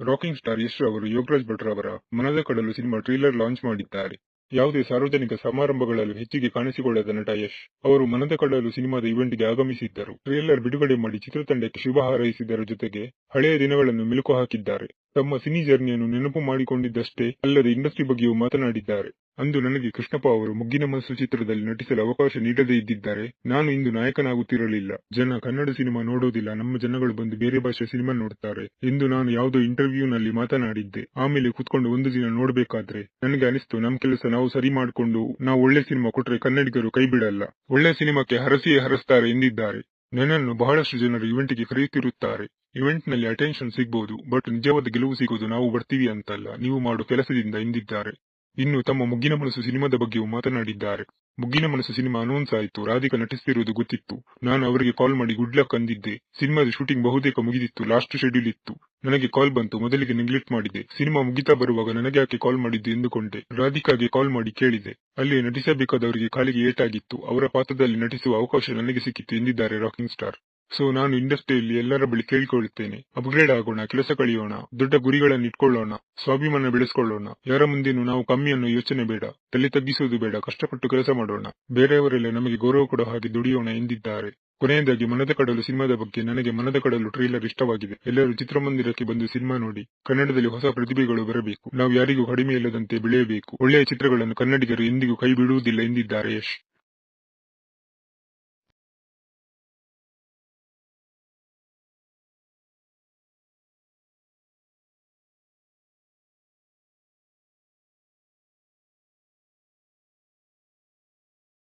Rocking star Yash ಅವರು, ಯೋಗರಾಜ್ ಭಟ್ರವರ ಮನದ ಕಡಲು ಸಿನಿಮಾ ಟ್ರೇಲರ್ ಲಾಂಚ್ ಮಾಡಿದ್ದಾರೆ. ಯಾವುದೇ ಸಾರ್ವಜನಿಕ ಸಮಾರಂಭಗಳಲ್ಲೂ ಹೆಚ್ಚಿಗೆ ಕಾಣಿಸಿಕೊಳ್ಳದ ನಟ ಯಶ್ ಅವರು ಮನದ ಕಡಲು ಸಿನಿಮಾದ ಇವೆಂಟ್ಗೆ ಆಗಮಿಸಿದ್ದರು. ಟ್ರೇಲರ್ ಬಿಡುಗಡೆ ಮಾಡಿ ಚಿತ್ರತಂಡಕ್ಕೆ ಶುಭ ಹಾರೈಸಿದರ ಜೊತೆಗೆ ಹಳೆಯ ದಿನಗಳನ್ನು ಮಿಲುಕು ಹಾಕಿದ್ದಾರೆ. ತಮ್ಮ ಸಿನಿ ಜರ್ನಿಯನ್ನು ನೆನಪು ಮಾಡಿಕೊಂಡಿದ್ದಷ್ಟೇ ಅಲ್ಲದೆ ಇಂಡಸ್ಟ್ರಿ ಬಗ್ಗೆಯೂ ಮಾತನಾಡಿದ್ದಾರೆ. ಅಂದು ನನಗೆ ಕೃಷ್ಣಪ್ಪ ಅವರು ಮುಗ್ಗಿನ ಮನಸ್ಸು ಚಿತ್ರದಲ್ಲಿ ನಟಿಸಲು ಅವಕಾಶ ನೀಡದೇ ಇದ್ದಿದ್ದಾರೆ. ನಾನು ಇಂದು ನಾಯಕನಾಗುತ್ತಿರಲಿಲ್ಲ. ಜನ ಕನ್ನಡ ಸಿನಿಮಾ ನೋಡೋದಿಲ್ಲ. ನಮ್ಮ ಜನಗಳು ಬಂದು ಬೇರೆ ಭಾಷೆ ಸಿನಿಮಾ ನೋಡ್ತಾರೆ ಎಂದು ನಾನು ಯಾವುದೋ ಇಂಟರ್ವ್ಯೂನಲ್ಲಿ ಮಾತನಾಡಿದ್ದೆ. ಆಮೇಲೆ ಕುತ್ಕೊಂಡು ಒಂದು ದಿನ ನೋಡ್ಬೇಕಾದ್ರೆ ನನಗೆ ಅನಿಸ್ತು, ನಮ್ ಕೆಲಸ ನಾವು ಸರಿ ಮಾಡಿಕೊಂಡು, ನಾವು ಒಳ್ಳೆ ಸಿನಿಮಾ ಕೊಟ್ರೆ ಕನ್ನಡಿಗರು ಕೈ ಬಿಡಲ್ಲ. ಒಳ್ಳೆ ಸಿನಿಮಾಕ್ಕೆ ಹರಸಿಯೇ ಹರಸ್ತಾರೆ ಎಂದಿದ್ದಾರೆ. ನನ್ನನ್ನು ಬಹಳಷ್ಟು ಜನರು ಇವೆಂಟ್ಗೆ ಕರೆಯುತ್ತಿರುತ್ತಾರೆ. ಇವೆಂಟ್ನಲ್ಲಿ ಅಟೆನ್ಷನ್ ಸಿಗಬಹುದು ಬಟ್ ನಿಜವಾದ ಗೆಲುವು ಸಿಗೋದು ನಾವು ಬರ್ತೀವಿ ಅಂತಲ್ಲ, ನೀವು ಮಾಡೋ ಕೆಲಸದಿಂದ ಎಂದಿದ್ದಾರೆ ಇನ್ನು ತಮ್ಮ ಮುಗ್ಗಿನ ಮನಸ್ಸು ಸಿನಿಮಾದ ಬಗ್ಗೆಯೂ ಮಾತನಾಡಿದ್ದಾರೆ. ಮುಗ್ಗಿನ ಮನಸ್ಸು ಸಿನಿಮಾ ಅನೌನ್ಸ್ ಆಯಿತು, ರಾಧಿಕಾ ನಟಿಸ್ತಿರುವುದು ಗೊತ್ತಿತ್ತು. ನಾನು ಅವರಿಗೆ ಕಾಲ್ ಮಾಡಿ ಗುಡ್ ಲಕ್ ಅಂದಿದ್ದೆ. ಸಿನಿಮಾದ ಶೂಟಿಂಗ್ ಬಹುತೇಕ ಮುಗಿದಿತ್ತು, ಲಾಸ್ಟ್ ಶೆಡ್ಯೂಲ್ ಇತ್ತು. ನನಗೆ ಕಾಲ್ ಬಂತು, ಮೊದಲಿಗೆ ನೆಗ್ಲೆಕ್ಟ್ ಮಾಡಿದೆ. ಸಿನಿಮಾ ಮುಗಿತಾ ಬರುವಾಗ ನನಗೆ ಯಾಕೆ ಕಾಲ್ ಮಾಡಿದ್ದು ಎಂದುಕೊಂಡೆ. ರಾಧಿಕಾಗೆ ಕಾಲ್ ಮಾಡಿ ಕೇಳಿದೆ. ಅಲ್ಲಿ ನಟಿಸಬೇಕಾದವರಿಗೆ ಕಾಲಿಗೆ ಏಟಾಗಿತ್ತು. ಅವರ ಪಾತ್ರದಲ್ಲಿ ನಟಿಸುವ ಅವಕಾಶ ನನಗೆ ಸಿಕ್ಕಿತ್ತು ಎಂದಿದ್ದಾರೆ ರಾಕಿಂಗ್ ಸ್ಟಾರ್. ಸೊ ನಾನು ಇಂಡಸ್ಟ್ರಿಯಲ್ಲಿ ಎಲ್ಲರ ಬಳಿ ಕೇಳಿಕೊಳ್ಳುತ್ತೇನೆ. ಅಪ್ಗ್ರೇಡ್ ಆಗೋಣ, ಕೆಲಸ ಕಳಿಯೋಣ ದೊಡ್ಡ ಗುರಿಗಳನ್ನು ಇಟ್ಕೊಳ್ಳೋಣ, ಸ್ವಾಭಿಮಾನ ಬೆಳೆಸ್ಕೊಳ್ಳೋಣ. ಯಾರ ಮುಂದೆನೂ ನಾವು ಕಮ್ಮಿ ಅನ್ನೋ ಯೋಚನೆ ಬೇಡ. ತಲೆ ತಗ್ಗಿಸುವುದು ಬೇಡ. ಕಷ್ಟಪಟ್ಟು ಕೆಲಸ ಮಾಡೋಣ. ಬೇರೆಯವರೆಲ್ಲ ನಮಗೆ ಗೌರವ ಕೊಡೋ ಹಾಗೆ ದುಡಿಯೋಣ ಎಂದಿದ್ದಾರೆ. ಕೊನೆಯದಾಗಿ, ಮನದ ಕಡಲು ಸಿನಿಮಾದ ಬಗ್ಗೆ ನನಗೆ ಮನದ ಕಡಲು ಟ್ರೈಲರ್ ಇಷ್ಟವಾಗಿದೆ. ಎಲ್ಲರೂ ಚಿತ್ರಮಂದಿರಕ್ಕೆ ಬಂದು ಸಿನಿಮಾ ನೋಡಿ, ಕನ್ನಡದಲ್ಲಿ ಹೊಸ ಪ್ರತಿಭೆಗಳು ಬರಬೇಕು. ನಾವು ಯಾರಿಗೂ ಕಡಿಮೆ ಇಲ್ಲದಂತೆ ಬೆಳೆಯಬೇಕು. ಒಳ್ಳೆಯ ಚಿತ್ರಗಳನ್ನು ಕನ್ನಡಿಗರು ಎಂದಿಗೂ ಕೈ ಬಿಡುವುದಿಲ್ಲ ಎಂದಿದ್ದಾರೆ ಯಶ್.